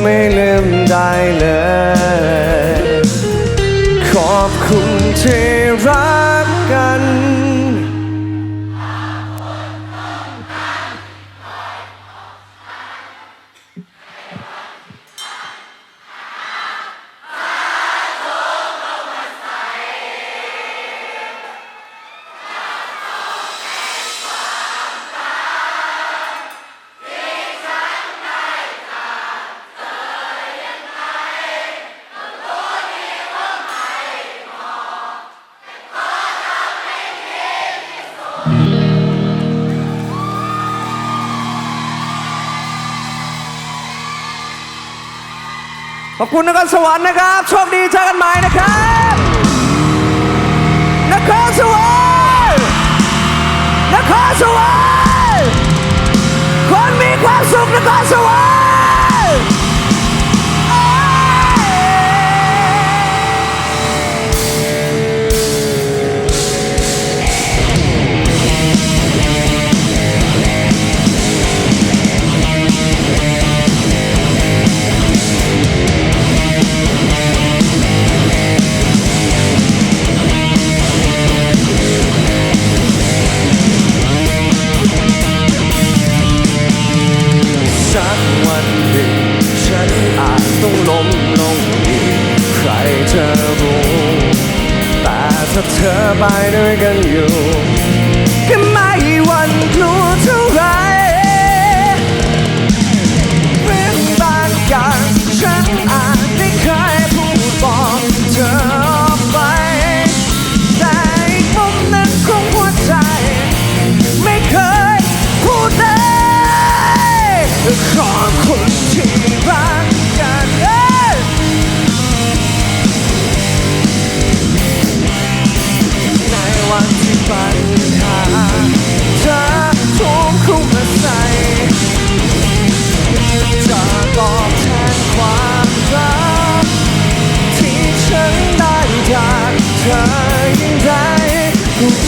ไม่ลืมได้เลย ขอบคุณที่รักกัน อบคุณนครสวรรค์นะครับ โชคดีเจอกันใหม่นะครับนครสวรรค์นครสวรรค์คนมีความสุขนครสวรร เธอ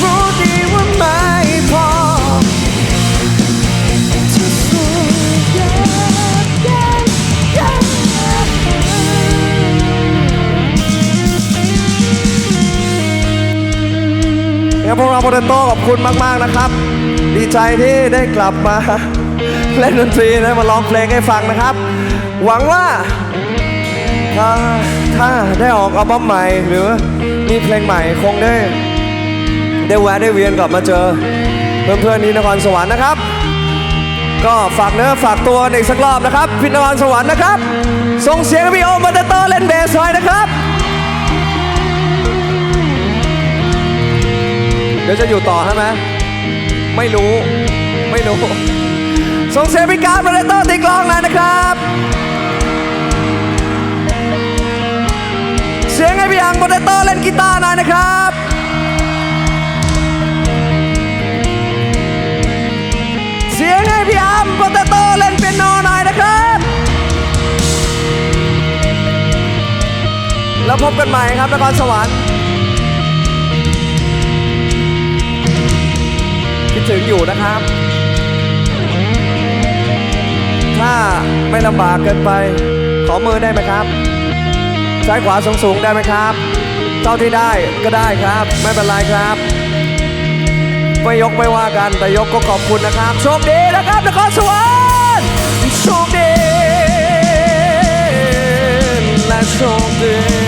รู้ดีว่าไม่พอที่สุดยอดยอดยอดครับพวกเราโปเตโต้ขอบคุณมาก ๆ นะครับ ดีใจที่ได้กลับมา เล่นดนตรีนะมาร้องเพลงให้ฟังนะครับ หวังว่าถ้าถ้าได้ออกอัลบั้มใหม่หรือมีเพลงใหม่คงได้ ได้แวะได้เวียนกลับมาเจอ เพื่อนๆที่นครสวรรค์นะครับ ก็ฝากเนื้อฝากตัวกันอีกสักรอบนะครับพี่นครสวรรค์นะครับส่งเสียงให้พี่โอมาเตอร์เล่นเบสหน่อยนะครับ เดี๋ยวจะอยู่ต่อใช่ไหมไม่รู้ไม่รู้ส่งเสียงพี่การมาเตอร์ตีกลองหน่อยนะครับเสียงให้พี่อังโปเตโต้เล่นกีตาร์หน่อยนะครับ มโปเตโต้เล่นเปียโนหน่อยนะครับ แล้วพบกันใหม่ครับนครสวรรค์คิดถึงอยู่นะครับ ถ้าไม่ลำบากเกินไป ขอมือได้ไหมครับ ซ้ายขวาสูงสูงๆได้ไหมครับ เท่าที่ได้ก็ได้ครับ ไม่เป็นไรครับ ไม่ยกไม่ว่ากัน แต่ยกก็ขอบคุณนะครับ โชคดีนะครับนครสวรรค์โชคดีและโชคดี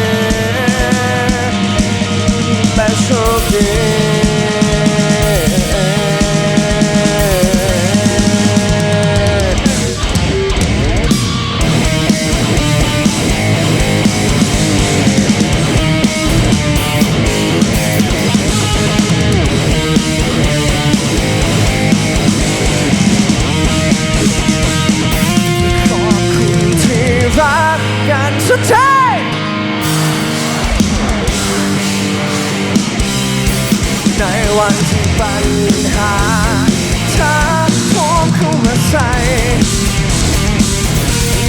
วันที่ปัญหาถ้าพร้อมเข้ามาใส่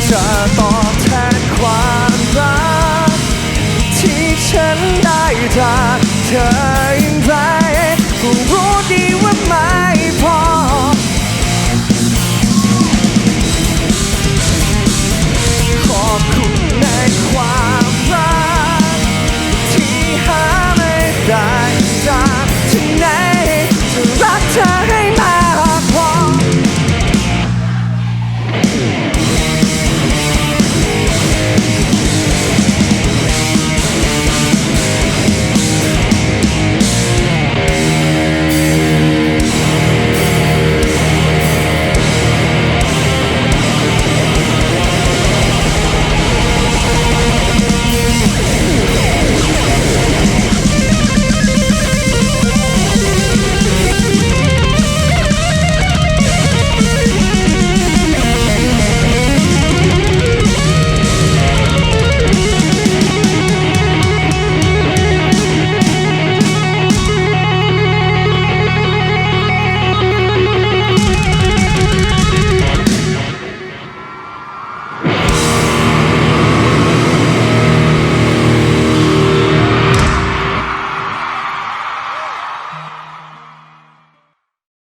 จะตอบแทนความรัก ที่ฉันได้จากเธอ